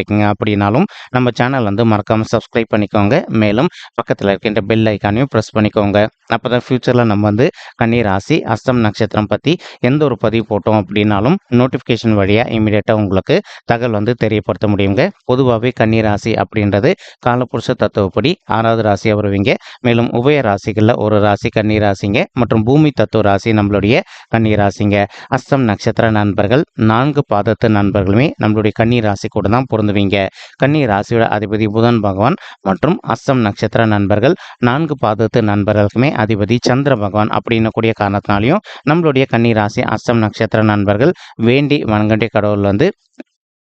தந்திருக்கீங்க அப்படின்னாலும் நம்ம சேனல் வந்து மறக்காமல் சப்ஸ்கிரைப் பண்ணிக்கோங்க. மேலும் பக்கத்தில் இருக்கின்ற பெல் ஐக்கானையும் ப்ரெஸ் பண்ணிக்கோங்க. அப்போ தான் ஃப்யூச்சரில் நம்ம வந்து கன்னி ராசி அஸ்தம் நட்சத்திரம் பற்றி எந்த ஒரு பதிவு போட்டோம் அப்படின்னாலும் நோட்டிஃபிகேஷன் வழியாக இமீடியட்டாக உங்களுக்கு தகவல் வந்து தெரியப்படுத்த முடியுங்க. பொதுவாகவே கன்னி ராசி அப்படின்றது காலப்புருஷ தத்துவப்படி ஆறாவது ராசியாக வருவீங்க. மேலும் உபய ராசிகளில் ஒரு ராசி கன்னி ராசிங்க மற்றும் பூமி தத்துவ ராசி நம்மளுடைய கன்னி ராசிங்க அஸ்தம் நட்சத்திர நண்பர்கள் நான்கு பாதத்து நண்பர்களுமே நம்மளுடைய கன்னி ராசி கூட தான் பொருந்துவீங்க கன்னி ராசியோட அதிபதி புதன் பகவான் மற்றும் அஸ்தம் நட்சத்திர நண்பர்கள் நான்கு பாதத்து நண்பர்களுக்குமே அதிபதி சந்திர பகவான் அப்படின்னு கூடிய காரணத்தினாலையும் நம்மளுடைய கன்னி ராசி அஸ்தம் நட்சத்திர நண்பர்கள் வேண்டி வணங்கண்டிய கடவுள் வந்து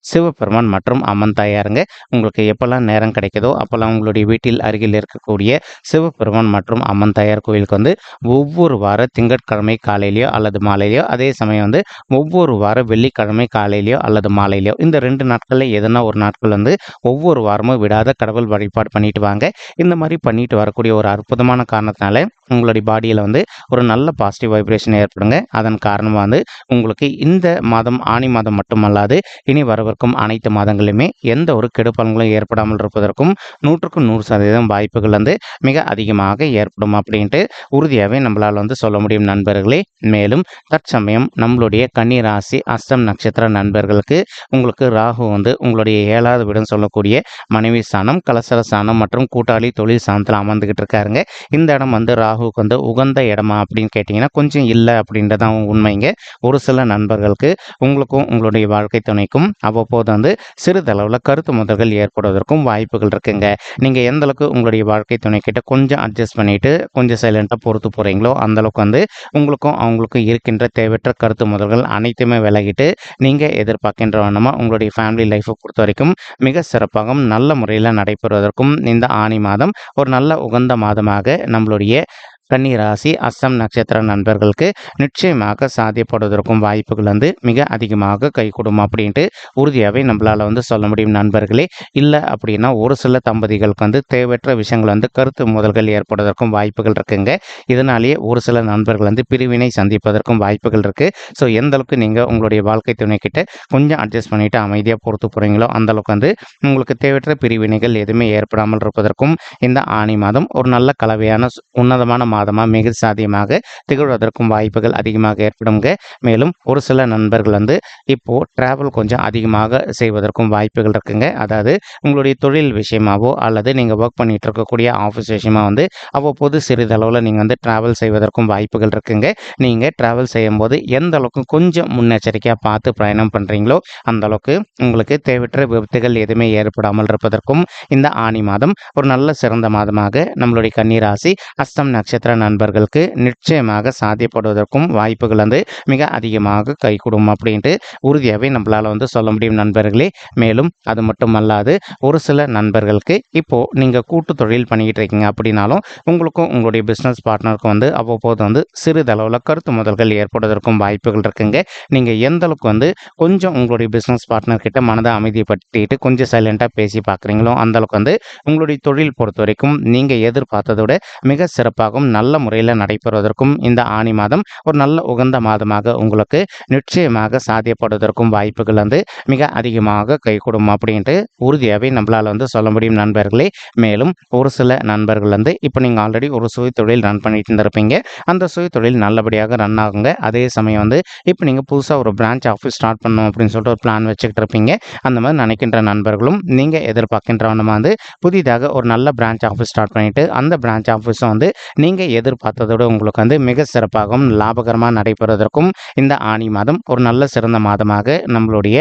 சிவபெருமான் மற்றும் அம்மன் தாயாருங்க. உங்களுக்கு எப்போல்லாம் நேரம் கிடைக்குதோ அப்போல்லாம் உங்களுடைய வீட்டில் அருகில் இருக்கக்கூடிய சிவபெருமான் மற்றும் அம்மன் தாயார் கோயிலுக்கு வந்து ஒவ்வொரு வார திங்கட்கிழமை காலையிலையோ அல்லது மாலையிலையோ அதே சமயம் வந்து ஒவ்வொரு வார வெள்ளிக்கிழமை காலையிலையோ அல்லது மாலையிலையோ இந்த ரெண்டு நாட்களில் எதனா ஒரு நாட்கள் வந்து ஒவ்வொரு வாரமும் விடாத கடவுள் வழிபாடு பண்ணிட்டு வாங்க. இந்த மாதிரி பண்ணிட்டு வரக்கூடிய ஒரு அற்புதமான காரணத்தினால உங்களுடைய பாடியில் வந்து ஒரு நல்ல பாசிட்டிவ் வைப்ரேஷன் ஏற்படுங்க. அதன் காரணமாக வந்து உங்களுக்கு இந்த மாதம் ஆணி மாதம் மட்டுமல்லாது இனி வரவிருக்கும் அனைத்து மாதங்களிலுமே எந்த ஒரு கெடுபலன்களும் ஏற்படாமல் இருப்பதற்கும் நூற்றுக்கு நூறு சதவீதம் வாய்ப்புகள் வந்து மிக அதிகமாக ஏற்படும் அப்படின்ட்டு உறுதியாகவே நம்மளால் வந்து சொல்ல முடியும் நண்பர்களே. மேலும் தற்சமயம் நம்மளுடைய கன்னிராசி அஸ்தம் நட்சத்திர நண்பர்களுக்கு உங்களுக்கு ராகு வந்து உங்களுடைய ஏழாவது வீடுன்னு சொல்லக்கூடிய மனைவி ஸ்தானம் கலசர ஸ்தானம் மற்றும் கூட்டாளி தொழில் ஸ்தானத்தில் அமர்ந்துகிட்டு இருக்காருங்க. இந்த இடம் வந்து ராகு ராகுவுக்கு வந்து உகந்த இடமா அப்படின்னு கேட்டிங்கன்னா கொஞ்சம் இல்லை அப்படின்றதான் உண்மைங்க ஒரு சில நண்பர்களுக்கு உங்களுக்கும் உங்களுடைய வாழ்க்கை துணைக்கும் அவ்வப்போது வந்து சிறிதளவில் கருத்து முதல்கள் ஏற்படுவதற்கும் வாய்ப்புகள் இருக்குங்க. நீங்கள் எந்த அளவுக்கு உங்களுடைய வாழ்க்கை துணை கிட்ட கொஞ்சம் அட்ஜஸ்ட் பண்ணிட்டு கொஞ்சம் சைலண்ட்டாக பொறுத்து போகிறீங்களோ அந்தளவுக்கு வந்து உங்களுக்கும் அவங்களுக்கும் இருக்கின்ற தேவையற்ற கருத்து முதல்கள் அனைத்துமே விலகிட்டு நீங்கள் எதிர்பார்க்கின்ற வண்ணமாக உங்களுடைய ஃபேமிலி லைஃப்பை பொறுத்த வரைக்கும் மிக சிறப்பாகவும் நல்ல முறையில் நடைபெறுவதற்கும் இந்த ஆணி மாதம் ஒரு நல்ல உகந்த மாதமாக நம்மளுடைய கன்னி ராசி அஸ்தம் நட்சத்திர நண்பர்களுக்கு நிச்சயமாக சாத்தியப்படுவதற்கும் வாய்ப்புகள் வந்து மிக அதிகமாக கைகூடும் அப்படின்ட்டு உறுதியாகவே நம்மளால் வந்து சொல்ல முடியும் நண்பர்களே. இல்லை அப்படின்னா ஒரு சில தம்பதிகளுக்கு வந்து தேவையற்ற விஷயங்கள் வந்து கருத்து முதல்கள் ஏற்படுவதற்கும் வாய்ப்புகள் இருக்குங்க. இதனாலேயே ஒரு சில நண்பர்கள் வந்து பிரிவினை சந்திப்பதற்கும் வாய்ப்புகள் இருக்குது ஸோ எந்த அளவுக்கு நீங்கள் உங்களுடைய வாழ்க்கை துணைக்கிட்ட கொஞ்சம் அட்ஜஸ்ட் பண்ணிவிட்டு அமைதியாக பொறுத்து போகிறீங்களோ அந்த அளவுக்கு வந்து உங்களுக்கு தேவையற்ற பிரிவினைகள் எதுவுமே ஏற்படாமல் இருப்பதற்கும் இந்த ஆணி மாதம் ஒரு நல்ல கலவையான உன்னதமான மாதமாக மிக சாதியமாக திகழ்வதற்கும் வாய்ப்புகள் அதிகமாக ஏற்படுங்க மேலும் ஒரு சில நண்பர்கள் வந்து இப்போது ட்ராவல் கொஞ்சம் அதிகமாக செய்வதற்கும் வாய்ப்புகள் இருக்குங்க. அதாவது உங்களுடைய தொழில் விஷயமாவோ அல்லது நீங்கள் ஒர்க் பண்ணிகிட்டு இருக்கக்கூடிய ஆஃபீஸ் விஷயமா வந்து அவ்வப்போது சிறிதளவில் நீங்கள் வந்து ட்ராவல் செய்வதற்கும் வாய்ப்புகள் இருக்குங்க. நீங்கள் ட்ராவல் செய்யும்போது எந்த அளவுக்கு கொஞ்சம் முன்னெச்சரிக்கையாக பார்த்து பயணம் பண்ணுறீங்களோ அந்த அளவுக்கு உங்களுக்கு தேவையற்ற விபத்துகள் எதுவுமே ஏற்படாமல் இருப்பதற்கும் இந்த ஆணி மாதம் ஒரு நல்ல சிறந்த மாதமாக நம்மளுடைய கன்னிராசி அஸ்தம் நட்சத்திர நண்பர்களுக்கு நிச்சயமாக சாத்தியப்படுவதற்கும் வாய்ப்புகள் வந்து மிக அதிகமாக கைகூடும் அப்படின்ட்டு உறுதியாகவே நம்மளால் வந்து சொல்ல முடியும் நண்பர்களே. மேலும் அது மட்டும் அல்லாது ஒரு சில நண்பர்களுக்கு இப்போது நீங்கள் கூட்டு தொழில் பண்ணிக்கிட்டு இருக்கீங்க அப்படின்னாலும் உங்களுக்கும் உங்களுடைய பிஸ்னஸ் பார்ட்னருக்கும் வந்து அவ்வப்போது வந்து சிறிதளவில் கருத்து முதல்கள் ஏற்படுவதற்கும் வாய்ப்புகள் இருக்குங்க. நீங்கள் எந்த அளவுக்கு வந்து கொஞ்சம் உங்களுடைய பிஸ்னஸ் பார்ட்னர் கிட்ட மனதை அமைதிப்படுத்திட்டு கொஞ்சம் சைலண்ட்டாக பேசி பார்க்குறீங்களோ அந்த அளவுக்கு வந்து உங்களுடைய தொழில் பொறுத்த வரைக்கும் நீங்கள் எதிர்பார்த்ததோட மிக சிறப்பாகவும் நல்ல முறையில் நடைபெறுவதற்கும் இந்த ஆணி மாதம் ஒரு நல்ல உகந்த மாதமாக உங்களுக்கு நிச்சயமாக ஏற்படுவதற்கும் வாய்ப்புகள் வந்து மிக அதிகமாக கைகூடும் அப்படின்ட்டு உறுதியாகவே நம்மளால் வந்து சொல்ல முடியும் நண்பர்களே. மேலும் ஒரு சில நண்பர்கள் வந்து இப்போ நீங்கள் ஆல்ரெடி ஒரு சுய தொழில் ரன் பண்ணிட்டு இருந்திருப்பீங்க. அந்த சுய தொழில் நல்லபடியாக ரன் ஆகுங்க. அதே சமயம் வந்து இப்போ நீங்கள் புதுசாக ஒரு பிரான்ச் ஆஃபீஸ் ஸ்டார்ட் பண்ணணும் அப்படின்னு சொல்லிட்டு ஒரு பிளான் வச்சுக்கிட்டு இருப்பீங்க. அந்த மாதிரி நினைக்கின்ற நண்பர்களும் நீங்கள் எதிர்பார்க்கின்றவனமாக வந்து புதிதாக ஒரு நல்ல பிரான்ச் ஆஃபீஸ் ஸ்டார்ட் பண்ணிட்டு அந்த பிரான்ச் ஆஃபீஸும் வந்து நீங்கள் எதிர்பார்த்ததோட உங்களுக்கு வந்து மிக சிறப்பாகவும் லாபகரமாக நடைபெறுவதற்கும் இந்த ஆணி மாதம் ஒரு நல்ல சிறந்த மாதமாக நம்மளுடைய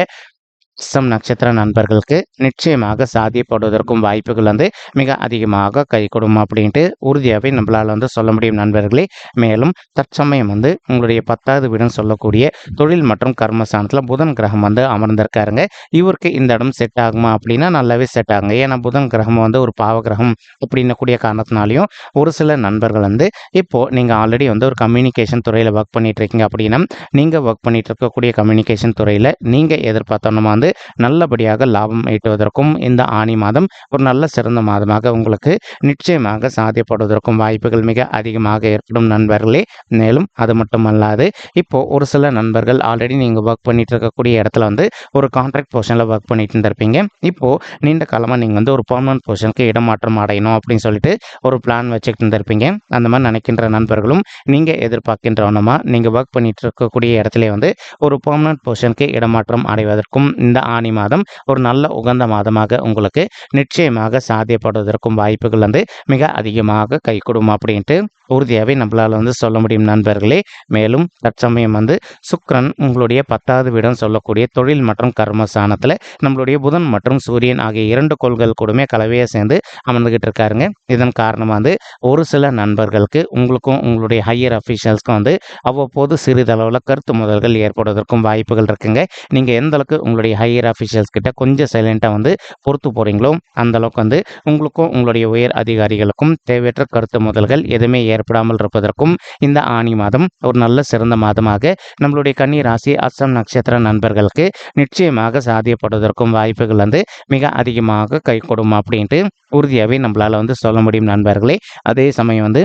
அஸ்தம் நட்சத்திர நண்பர்களுக்கு நிச்சயமாக சாத்தியப்படுவதற்கும் வாய்ப்புகள் வந்து மிக அதிகமாக கை கொடுக்கும் அப்படின்ட்டு உறுதியாகவே நம்மளால் வந்து சொல்ல முடியும் நண்பர்களே. மேலும் தற்சமயம் வந்து உங்களுடைய பத்தாவது வீடுன்னு சொல்லக்கூடிய தொழில் மற்றும் கர்மஸ்தானத்தில் புதன் கிரகம் வந்து அமர்ந்திருக்காருங்க. இவருக்கு இந்த இடம் செட் ஆகுமா அப்படின்னா நல்லாவே செட் ஆகுங்க. ஏன்னா புதன் கிரகம் வந்து ஒரு பாவ கிரகம் அப்படின்னக்கூடிய காரணத்தினாலையும் ஒரு சில நண்பர்கள் வந்து இப்போது நீங்கள் ஆல்ரெடி வந்து ஒரு கம்யூனிகேஷன் துறையில் ஒர்க் பண்ணிட்டு இருக்கீங்க அப்படின்னா நீங்கள் ஒர்க் பண்ணிட்டு இருக்கக்கூடிய கம்யூனிகேஷன் துறையில் நீங்கள் எதிர்பார்த்தோன்னா வந்து நல்லபடியாக லாபம் ஈட்டுவதற்கும் இந்த ஆணி மாதம் ஒரு நல்ல சிறந்த மாதமாக உங்களுக்கு நிச்சயமாக சாத்தியப்படுவதற்கும் வாய்ப்புகள் மிக அதிகமாக ஏற்படும் நண்பர்களே. மேலும் அது மட்டுமல்லாது இப்போ ஒரு சில நண்பர்கள் ஆல்ரெடி நீங்கள் ஒர்க் பண்ணிட்டு இருக்கக்கூடிய இடத்துல வந்து ஒரு கான்ட்ராக்ட் பொசிஷனில் ஒர்க் பண்ணிட்டு இருந்திருப்பீங்க. இப்போ நீண்ட காலமாக நீங்கள் வந்து ஒரு பர்மனன்ட் பொசிஷனுக்கு இடமாற்றம் அடையணும் அப்படின்னு சொல்லிட்டு ஒரு பிளான் வச்சுக்கிட்டு இருந்திருப்பீங்க. அந்த மாதிரி நினைக்கின்ற நண்பர்களும் நீங்கள் எதிர்பார்க்கின்றவனமா நீங்கள் ஒர்க் பண்ணிட்டு இருக்கக்கூடிய இடத்துல வந்து ஒரு பர்மனன்ட் பொசிஷனுக்கு இடமாற்றம் அடைவதற்கும் இந்த ஆணி மாதம் ஒரு நல்ல உகந்த மாதமாக உங்களுக்கு நிச்சயமாக சாத்தியப்படுவதற்கும் வாய்ப்புகள் வந்து மிக அதிகமாக கைகூடும் அப்படின்ட்டு உறுதியாகவே நம்மளால் வந்து சொல்ல முடியும் நண்பர்களே. மேலும் தற்சமயம் வந்து சுக்ரன் உங்களுடைய பத்தாவது வீடம் சொல்லக்கூடிய தொழில் மற்றும் கர்ம சாணத்தில் நம்மளுடைய புதன் மற்றும் சூரியன் ஆகிய இரண்டு கோள்கள் கூடமே கலவையாக சேர்ந்து அமர்ந்துகிட்டு இருக்காருங்க. இதன் காரணமாக வந்து ஒரு சில நண்பர்களுக்கு உங்களுக்கும் உங்களுடைய ஹையர் அஃபீஷியல்ஸ்க்கும் வந்து அவ்வப்போது சிறிதளவில் கருத்து முதல்கள் ஏற்படுவதற்கும் வாய்ப்புகள் இருக்குங்க. நீங்கள் எந்த அளவுக்கு உங்களுடைய ஹையர் அஃபீஷியல்ஸ் கிட்ட கொஞ்சம் சைலண்ட்டாக வந்து பொறுத்து போகிறீங்களோ அந்த அளவுக்கு வந்து உங்களுக்கும் உங்களுடைய உயர் அதிகாரிகளுக்கும் தேவையற்ற கருத்து முதல்கள் எதுவுமே ஏற்படாமல் இருப்பதற்கும் இந்த ஆணி மாதம் ஒரு நல்ல சிறந்த மாதமாக நம்மளுடைய கன்னி ராசி அஸ்ஸம் நட்சத்திர நண்பர்களுக்கு நிச்சயமாக சாதியப்படுவதற்கும் வாய்ப்புகள் வந்து மிக அதிகமாக கை கொடுக்கும் அப்படின்ட்டு உறுதியாகவே நம்மளால் வந்து சொல்ல முடியும் நண்பர்களே. அதே சமயம் வந்து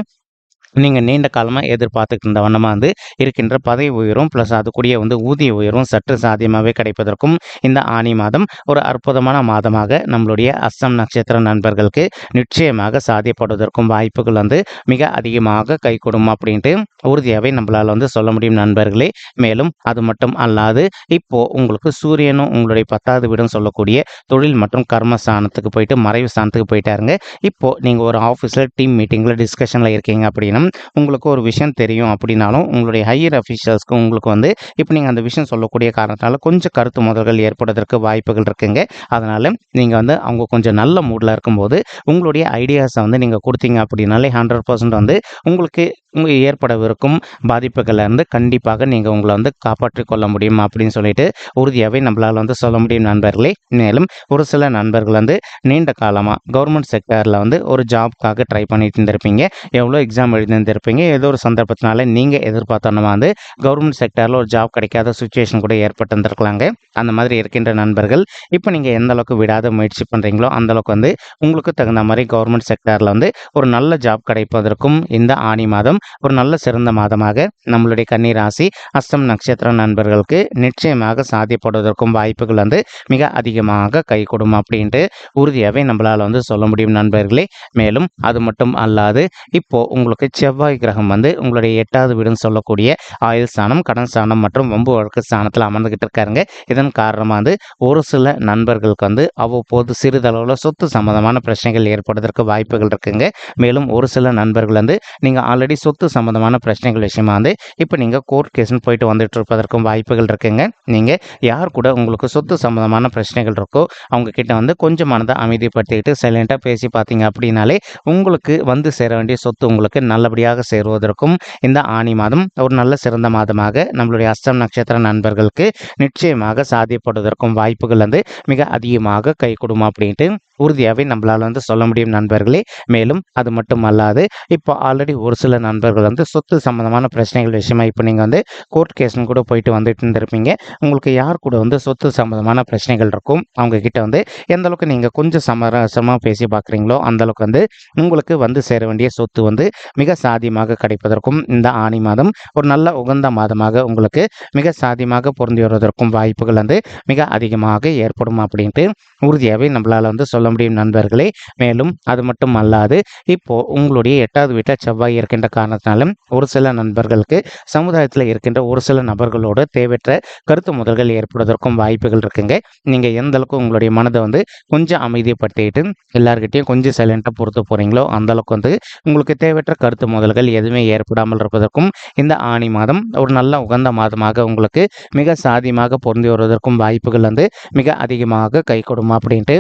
நீங்கள் நீண்ட காலமாக எதிர்பார்த்துட்டு இருந்த வண்ணமாக வந்து இருக்கின்ற பதவி உயரும் ப்ளஸ் அது கூடிய வந்து ஊதிய உயரும் சற்று சாத்தியமாகவே கிடைப்பதற்கும் இந்த ஆணி மாதம் ஒரு அற்புதமான மாதமாக நம்மளுடைய அஸ்ஸம் நட்சத்திர நண்பர்களுக்கு நிச்சயமாக சாத்தியப்படுவதற்கும் வாய்ப்புகள் வந்து மிக அதிகமாக கைகூடும் அப்படின்ட்டு உறுதியாகவே நம்மளால் வந்து சொல்ல முடியும் நண்பர்களே. மேலும் அது மட்டும் அல்லாது இப்போ உங்களுக்கு சூரியனும் உங்களுடைய பத்தாவது வீடும் சொல்லக்கூடிய தொழில் மற்றும் கர்ம ஸ்தானத்துக்கு போயிட்டு மறைவு ஸ்தானத்துக்கு போயிட்டாருங்க. இப்போ நீங்கள் ஒரு ஆஃபீஸில் டீம் மீட்டிங்கில் டிஸ்கஷனில் இருக்கீங்க அப்படின்னா உங்களுக்கு ஒரு விஷயம் தெரியும் அப்படின்னாலும் உங்களுடைய ஹையர் அஃபீஷியல்ஸ்க்கு உங்களுக்கு வந்து இப்போ நீங்கள் அந்த விஷயம் சொல்லக்கூடிய காரணத்தினால கொஞ்சம் கருத்து முதல்கள் ஏற்படுவதற்கு வாய்ப்புகள் இருக்குங்க. அதனால் நீங்கள் வந்து அவங்க கொஞ்சம் நல்ல மூடில் இருக்கும்போது உங்களுடைய ஐடியாஸை வந்து நீங்கள் கொடுத்தீங்க அப்படின்னாலே ஹண்ட்ரட் பர்சன்ட் வந்து உங்களுக்கு உங்களுக்கு ஏற்படவிருக்கும் பாதிப்புகள்லேருந்து கண்டிப்பாக நீங்கள் உங்களை வந்து காப்பாற்றிக் கொள்ள முடியும் அப்படின்னு சொல்லிட்டு உறுதியாகவே நம்மளால் வந்து சொல்ல முடியும் நண்பர்களே. மேலும் ஒரு சில நண்பர்கள் வந்து நீண்ட காலமாக கவர்மெண்ட் செக்டரில் வந்து ஒரு ஜாப்க்காக ட்ரை பண்ணிட்டு இருந்திருப்பீங்க. எவ்வளோ எக்ஸாம் இருந்திருப்பீங்க. ஏதோ ஒரு சந்தர்ப்பத்தினால நீங்கள் எதிர்பார்த்தோன்னா வந்து கவர்மெண்ட் செக்டரில் ஒரு ஜாப் கிடைக்காத சுச்சுவேஷன் கூட ஏற்பட்டிருந்திருக்கலாங்க. அந்த மாதிரி இருக்கின்ற நண்பர்கள் இப்போ நீங்கள் எந்த அளவுக்கு விடாத முயற்சி பண்ணுறீங்களோ அந்த அளவுக்கு வந்து உங்களுக்கு தகுந்த மாதிரி கவர்மெண்ட் செக்டரில் வந்து ஒரு நல்ல ஜாப் கிடைப்பதற்கும் இந்த ஆணி மாதம் ஒரு நல்ல சிறந்த மாதமாக நம்மளுடைய கன்னி ராசி அஸ்தம் நட்சத்திர நண்பர்களுக்கு நிச்சயமாக சாத்தியப்படுவதற்கும் வாய்ப்புகள் வந்து மிக அதிகமாக கை அப்படின்ட்டு உறுதியாகவே நம்மளால் வந்து சொல்ல முடியும் நண்பர்களே. மேலும் அது மட்டும் அல்லாது இப்போ உங்களுக்கு செவ்வாய் கிரகம் வந்து உங்களுடைய எட்டாவது வீடுன்னு சொல்லக்கூடிய ஆயுள் ஸ்தானம் கடன் ஸ்தானம் மற்றும் வம்பு வழக்கு ஸ்தானத்தில் அமர்ந்துகிட்டு இருக்காருங்க. இதன் காரணமாக வந்து ஒரு சில நண்பர்களுக்கு வந்து அவ்வப்போது சிறிதளவில் சொத்து சம்பந்தமான பிரச்சனைகள் ஏற்படுவதற்கு வாய்ப்புகள் இருக்குங்க. மேலும் ஒரு சில நண்பர்கள் வந்து நீங்கள் ஆல்ரெடி சொத்து சம்பந்தமான பிரச்சனைகள் விஷயமா வந்து இப்போ நீங்கள் கோர்ட் கேஸ்னு போயிட்டு வந்துட்டு இருப்பதற்கும் வாய்ப்புகள் இருக்குங்க. நீங்கள் யார் கூட உங்களுக்கு சொத்து சம்பந்தமான பிரச்சனைகள் இருக்கோ அவங்க கிட்ட வந்து கொஞ்சம் மனதை அமைதிப்படுத்திக்கிட்டு சைலண்ட்டாக பேசி பார்த்தீங்க அப்படின்னாலே உங்களுக்கு வந்து சேர வேண்டிய சொத்து உங்களுக்கு நல்ல நல்லபடியாக சேருவதற்கும் இந்த ஆணி மாதம் ஒரு நல்ல சிறந்த மாதமாக நம்மளுடைய அஸ்தம் நட்சத்திர நண்பர்களுக்கு நிச்சயமாக சாத்தியப்படுவதற்கும் வாய்ப்புகள் வந்து மிக அதிகமாக கை கொடுமா அப்படின்ட்டு உறுதியாகவே நம்மளால் வந்து சொல்ல முடியும் நண்பர்களே. மேலும் அது மட்டும் அல்லாது இப்போ ஆல்ரெடி ஒரு சில நண்பர்கள் வந்து சொத்து சம்மந்தமான பிரச்சனைகள் விஷயமா இப்போ நீங்கள் வந்து கோர்ட் கேஸ்னு கூட போயிட்டு வந்துட்டு இருந்திருப்பீங்க. உங்களுக்கு யார் கூட வந்து சொத்து சம்மந்தமான பிரச்சனைகள் இருக்கும்? அவங்க கிட்ட வந்து எந்த அளவுக்கு நீங்கள் கொஞ்சம் சமரசமாக பேசி பார்க்குறீங்களோ அந்த அளவுக்கு வந்து உங்களுக்கு வந்து சேர வேண்டிய சொத்து வந்து மிக சாதியமாக கிடைப்பதற்கும் இந்த ஆணி மாதம் ஒரு நல்ல உகந்த மாதமாக உங்களுக்கு மிக சாதியமாக பொருந்தி வருவதற்கும் வாய்ப்புகள் வந்து மிக அதிகமாக ஏற்படும் அப்படின்ட்டு உறுதியாகவே நம்மளால் வந்து சொல்ல சொல்ல முடியும் நண்பர்களே. மேலும் அது மட்டும் அல்லாது இப்போ உங்களுடைய எட்டாவது வீட்டில் செவ்வாய் இருக்கின்ற காரணத்தினாலும் ஒரு சில நண்பர்களுக்கு சமுதாயத்தில் இருக்கின்ற ஒரு சில நபர்களோடு தேவையற்ற கருத்து முதல்கள் ஏற்படுவதற்கும் வாய்ப்புகள் இருக்குங்க. நீங்கள் எந்த அளவுக்கு உங்களுடைய மனதை வந்து கொஞ்சம் அமைதிப்படுத்திட்டு எல்லார்கிட்டையும் கொஞ்சம் சைலண்ட்டாக பொறுத்து போகிறீங்களோ அந்த அளவுக்கு வந்து உங்களுக்கு தேவையற்ற கருத்து முதல்கள் எதுவுமே ஏற்படாமல் இருப்பதற்கும் இந்த ஆணி மாதம் ஒரு நல்ல உகந்த மாதமாக உங்களுக்கு மிக சாதியமாக பொருந்தி வருவதற்கும் வாய்ப்புகள் வந்து மிக அதிகமாக கை கொடுமா அப்படின்ட்டு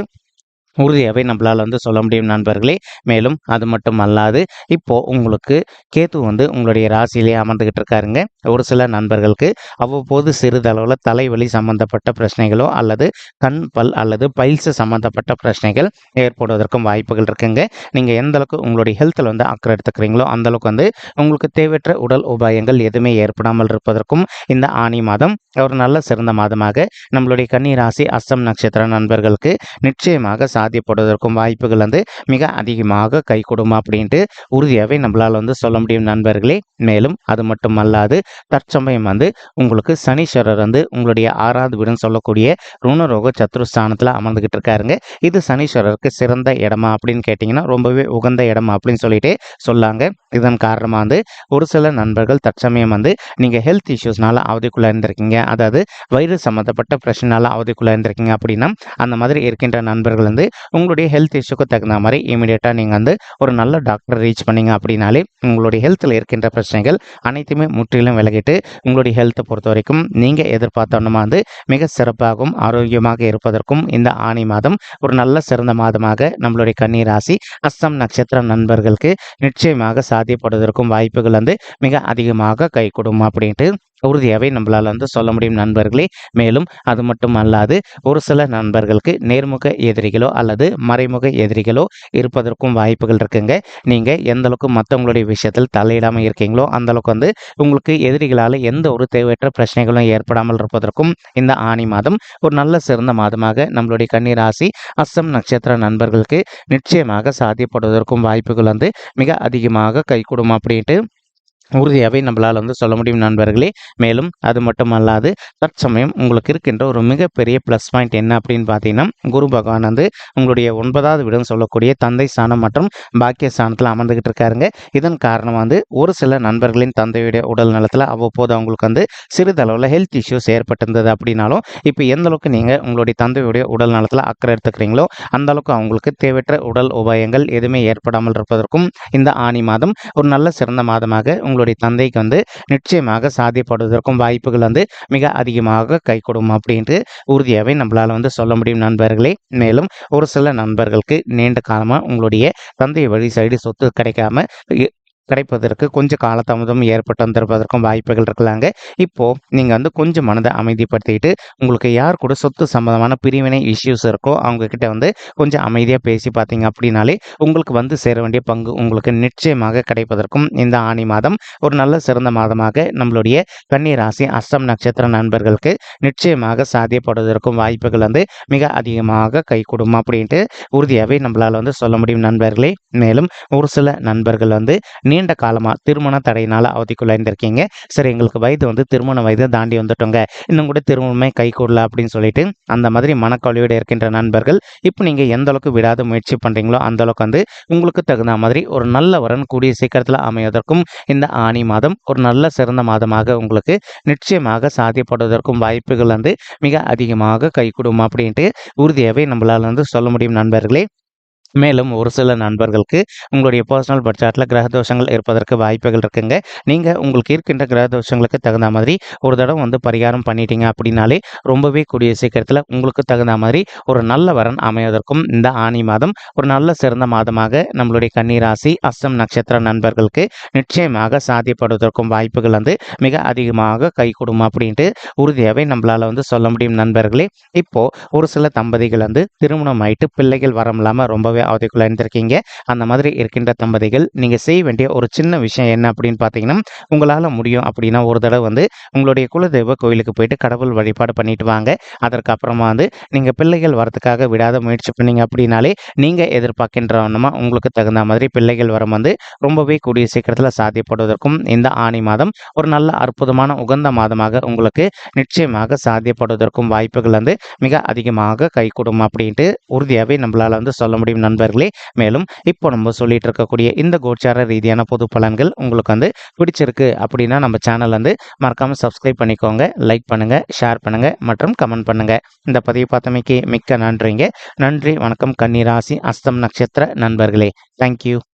உறுதியாகவே நம்மளால் வந்து சொல்ல முடியும் நண்பர்களே. மேலும் அது மட்டும் அல்லாது இப்போது உங்களுக்கு கேத்து வந்து உங்களுடைய ராசியிலே அமர்ந்துக்கிட்டு இருக்காருங்க. ஒரு சில நண்பர்களுக்கு அவ்வப்போது சிறிதளவில் தலைவலி சம்பந்தப்பட்ட பிரச்சனைகளோ அல்லது கண் பல் அல்லது பயிற்சி சம்பந்தப்பட்ட பிரச்சனைகள் ஏற்படுவதற்கும் வாய்ப்புகள் இருக்குங்க. நீங்கள் எந்த அளவுக்கு உங்களுடைய ஹெல்த்தில் வந்து அக்கறை எடுத்துக்கிறீங்களோ அந்தளவுக்கு வந்து உங்களுக்கு தேவையற்ற உடல் உபாயங்கள் எதுவுமே ஏற்படாமல் இருப்பதற்கும் இந்த ஆணி மாதம் ஒரு நல்ல சிறந்த மாதமாக நம்மளுடைய கன்னி ராசி அஸ்தம் நட்சத்திர நண்பர்களுக்கு நிச்சயமாக சாத்தியப்படுவதற்கும் வாய்ப்புகள் வந்து மிக அதிகமாக கை கொடுமா அப்படின்ட்டு உறுதியாகவே நம்மளால் வந்து சொல்ல முடியும் நண்பர்களே. மேலும் அது மட்டும் அல்லாது தற்சமயம் வந்து உங்களுக்கு சனீஸ்வரர் வந்து உங்களுடைய ஆறாவது வீடுன்னு சொல்லக்கூடிய ருணரோக சத்ருஸ்தானத்தில் அமர்ந்துகிட்டு இருக்காருங்க. இது சனீஸ்வரருக்கு சிறந்த இடமா அப்படின்னு கேட்டிங்கன்னா ரொம்பவே உகந்த இடமா அப்படின்னு சொல்லிட்டு சொல்லாங்க. இதன் காரணமாக வந்து ஒரு சில நண்பர்கள் தற்சமயம் வந்து நீங்கள் ஹெல்த் இஷ்யூஸ்னால அவதிக்குள்ளே இருந்திருக்கீங்க. அதாவது வயிறு சம்மந்தப்பட்ட பிரச்சனைனால அவதிக்குள்ளே இருந்திருக்கீங்க அப்படின்னா அந்த மாதிரி இருக்கின்ற நண்பர்கள் வந்து உங்களுடைய ஹெல்த் இஷ்யூக்கு தகுந்த மாதிரி இமீடியட்டாக நீங்கள் வந்து ஒரு நல்ல டாக்டர் ரீச் பண்ணீங்க அப்படின்னாலே உங்களுடைய ஹெல்த்தில் இருக்கின்ற பிரச்சனைகள் அனைத்துமே முற்றிலும் விலகிட்டு உங்களுடைய ஹெல்த்தை பொறுத்த வரைக்கும் நீங்கள் எதிர்பார்த்தோன்னா வந்து மிக சிறப்பாகவும் ஆரோக்கியமாக இருப்பதற்கும் இந்த ஆணி மாதம் ஒரு நல்ல சிறந்த மாதமாக நம்மளுடைய கண்ணீர் ராசி அஸ்தம் நட்சத்திர நண்பர்களுக்கு நிச்சயமாக சாத்தியப்படுவதற்கும் வாய்ப்புகள் வந்து மிக அதிகமாக கைகூடும் அப்படின்ட்டு உறுதியாகவே நம்மளால் வந்து சொல்ல முடியும் நண்பர்களே. மேலும் அது மட்டும் அல்லாது ஒரு சில நண்பர்களுக்கு நேர்முக எதிரிகளோ அல்லது மறைமுக எதிரிகளோ இருப்பதற்கும் வாய்ப்புகள் இருக்குங்க. நீங்கள் எந்த அளவுக்கு மற்றவங்களுடைய விஷயத்தில் தலையிடாமல் இருக்கீங்களோ அந்த அளவுக்கு வந்து உங்களுக்கு எதிரிகளால் எந்த ஒரு தேவையற்ற பிரச்சனைகளும் ஏற்படாமல் இருப்பதற்கும் இந்த ஆணி மாதம் ஒரு நல்ல சிறந்த மாதமாக நம்மளுடைய கன்னிராசி அஸ்தம் நட்சத்திர நண்பர்களுக்கு நிச்சயமாக சாத்தியப்படுவதற்கும் வாய்ப்புகள் வந்து மிக அதிகமாக கைகூடும் அப்படின்ட்டு உறுதியாகவே நம்மளால் வந்து சொல்ல முடியும் நண்பர்களே. மேலும் அது மட்டும் அல்லாது தற்சமயம் உங்களுக்கு இருக்கின்ற ஒரு மிகப்பெரிய ப்ளஸ் பாயிண்ட் என்ன அப்படின்னு பார்த்தீங்கன்னா குரு பகவான் வந்து உங்களுடைய ஒன்பதாவது விடம் சொல்லக்கூடிய தந்தை ஸ்தானம் மற்றும் பாக்கிய ஸ்தானத்தில் அமர்ந்துகிட்டு இருக்காருங்க. இதன் காரணமாக வந்து ஒரு சில நண்பர்களின் தந்தையுடைய உடல் நலத்தில் அவ்வப்போது அவங்களுக்கு வந்து சிறிதளவில் ஹெல்த் இஷ்யூஸ் ஏற்பட்டிருந்தது அப்படின்னாலும் இப்போ எந்த அளவுக்கு நீங்கள் உங்களுடைய தந்தையுடைய உடல் நலத்தில் அக்கறை எடுத்துக்கிறீங்களோ அந்த அளவுக்கு அவங்களுக்கு தேவையற்ற உடல் உபாயங்கள் எதுவுமே ஏற்படாமல் இருப்பதற்கும் இந்த ஆணி மாதம் ஒரு நல்ல சிறந்த மாதமாக உங்களுடைய தந்தைக்கு வந்து நிச்சயமாக சாத்தியப்படுவதற்கும் வாய்ப்புகள் வந்து மிக அதிகமாக கை கொடுக்கும் அப்படின்ட்டு உறுதியாகவே நம்மளால் வந்து சொல்ல முடியும் நண்பர்களே. மேலும் ஒரு சில நண்பர்களுக்கு நீண்ட காலமாக உங்களுடைய தந்தை வழி சைடு சொத்து கிடைக்காம கிடைப்பதற்கு கொஞ்சம் காலதாமதம் ஏற்பட்டு வந்திருப்பதற்கும் வாய்ப்புகள் இருக்கலாங்க. இப்போ நீங்கள் வந்து கொஞ்சம் மனதை அமைதிப்படுத்திட்டு உங்களுக்கு யார் கூட சொத்து சம்பந்தமான பிரிவினை இஷ்யூஸ் இருக்கோ அவங்க கிட்ட வந்து கொஞ்சம் அமைதியாக பேசி பார்த்தீங்க அப்படின்னாலே உங்களுக்கு வந்து சேர வேண்டிய பங்கு உங்களுக்கு நிச்சயமாக கிடைப்பதற்கும் இந்த ஆணி மாதம் ஒரு நல்ல சிறந்த மாதமாக நம்மளுடைய கன்னி ராசி அஸ்தம் நட்சத்திர நண்பர்களுக்கு நிச்சயமாக சாத்தியப்படுவதற்கும் வாய்ப்புகள் வந்து மிக அதிகமாக கை கொடுமா அப்படின்ட்டு உறுதியாகவே நம்மளால் வந்து சொல்ல முடியும் நண்பர்களே. மேலும் ஒரு சில நண்பர்கள் வந்து நீண்ட காலமாக திருமண தடையினால் அவதிக்குள்ளாயிருந்திருக்கீங்க சரி எங்களுக்கு வயது வந்து திருமண வயதை தாண்டி வந்துட்டோங்க. இன்னும் கூட திருமணமே கை கூடல அப்படின்னு சொல்லிட்டு அந்த மாதிரி மனக்கவலையோடு இருக்கின்ற நண்பர்கள் இப்போ நீங்கள் எந்த அளவுக்கு விடாத முயற்சி பண்ணுறீங்களோ அந்த அளவுக்கு வந்து உங்களுக்கு தகுந்த மாதிரி ஒரு நல்ல வரன் கூடிய சீக்கிரத்தில் அமைவதற்கும் இந்த ஆணி மாதம் ஒரு நல்ல சிறந்த மாதமாக உங்களுக்கு நிச்சயமாக சாத்தியப்படுவதற்கும் வாய்ப்புகள் வந்து மிக அதிகமாக கைகூடும் அப்படின்ட்டு உறுதியாகவே நம்மளால் வந்து சொல்ல முடியும் நண்பர்களே. மேலும் ஒரு சில நண்பர்களுக்கு உங்களுடைய பர்சனல் பட்ஜெட்டில் கிரக தோஷங்கள் இருப்பதற்கு வாய்ப்புகள் இருக்குங்க. நீங்கள் உங்களுக்கு இருக்கின்ற கிரக தோஷங்களுக்கு தகுந்த மாதிரி ஒரு தடவை வந்து பரிகாரம் பண்ணிட்டீங்க அப்படின்னாலே ரொம்பவே கூடிய சீக்கிரத்தில் உங்களுக்கு தகுந்த மாதிரி ஒரு நல்ல வரன் அமைவதற்கும் இந்த ஆணி மாதம் ஒரு நல்ல சிறந்த மாதமாக நம்மளுடைய கன்னிராசி அஸ்தம் நட்சத்திர நண்பர்களுக்கு நிச்சயமாக சாத்தியப்படுவதற்கும் வாய்ப்புகள் வந்து மிக அதிகமாக கை அப்படின்ட்டு உறுதியாகவே நம்மளால் வந்து சொல்ல முடியும் நண்பர்களே. இப்போது ஒரு சில தம்பதிகள் வந்து திருமணம் ஆயிட்டு பிள்ளைகள் வரம் இல்லாமல் ரொம்பவே அவதிக்குள்ள இருந்திருக்கீங்க அந்த மாதிரி இருக்கின்ற தம்பதிகள் நீங்கள் செய்ய வேண்டிய ஒரு சின்ன விஷயம் என்ன அப்படின்னு பார்த்தீங்கன்னா உங்களால் முடியும் அப்படின்னா ஒரு தடவை வந்து உங்களுடைய குலதெய்வ கோயிலுக்கு போயிட்டு கடவுள் வழிபாடு பண்ணிட்டு வாங்க. அதற்கப்புறமா வந்து நீங்கள் பிள்ளைகள் வரதுக்காக விடாத முயற்சி பண்ணீங்க அப்படின்னாலே நீங்கள் எதிர்பார்க்கின்றவனமா உங்களுக்கு தகுந்த மாதிரி பிள்ளைகள் வரம் வந்து ரொம்பவே கூடிய சீக்கிரத்தில் சாத்தியப்படுவதற்கும் இந்த ஆணி மாதம் ஒரு நல்ல அற்புதமான உகந்த மாதமாக உங்களுக்கு நிச்சயமாக சாத்தியப்படுவதற்கும் வாய்ப்புகள் வந்து மிக அதிகமாக கைகூடும் அப்படின்ட்டு உறுதியாகவே நம்மளால் வந்து சொல்ல முடியும். நண்பர்களே மேலும் இப்போ நம்ம சொல்லிட்டு இருக்கக்கூடிய இந்த கோச்சார ரீதியான பொது பலன்கள் உங்களுக்கு வந்து பிடிச்சிருக்கு அப்படின்னா நம்ம சேனல் வந்து மறக்காமல் சப்ஸ்கிரைப் பண்ணிக்கோங்க லைக் பண்ணுங்கள் ஷேர் பண்ணுங்கள் மற்றும் கமெண்ட் பண்ணுங்கள் இந்த பதிவு பார்த்தமைக்கு மிக்க நன்றிங்க. நன்றி வணக்கம் கன்னிராசி அஸ்தம் நட்சத்திர நண்பர்களே. தேங்க்யூ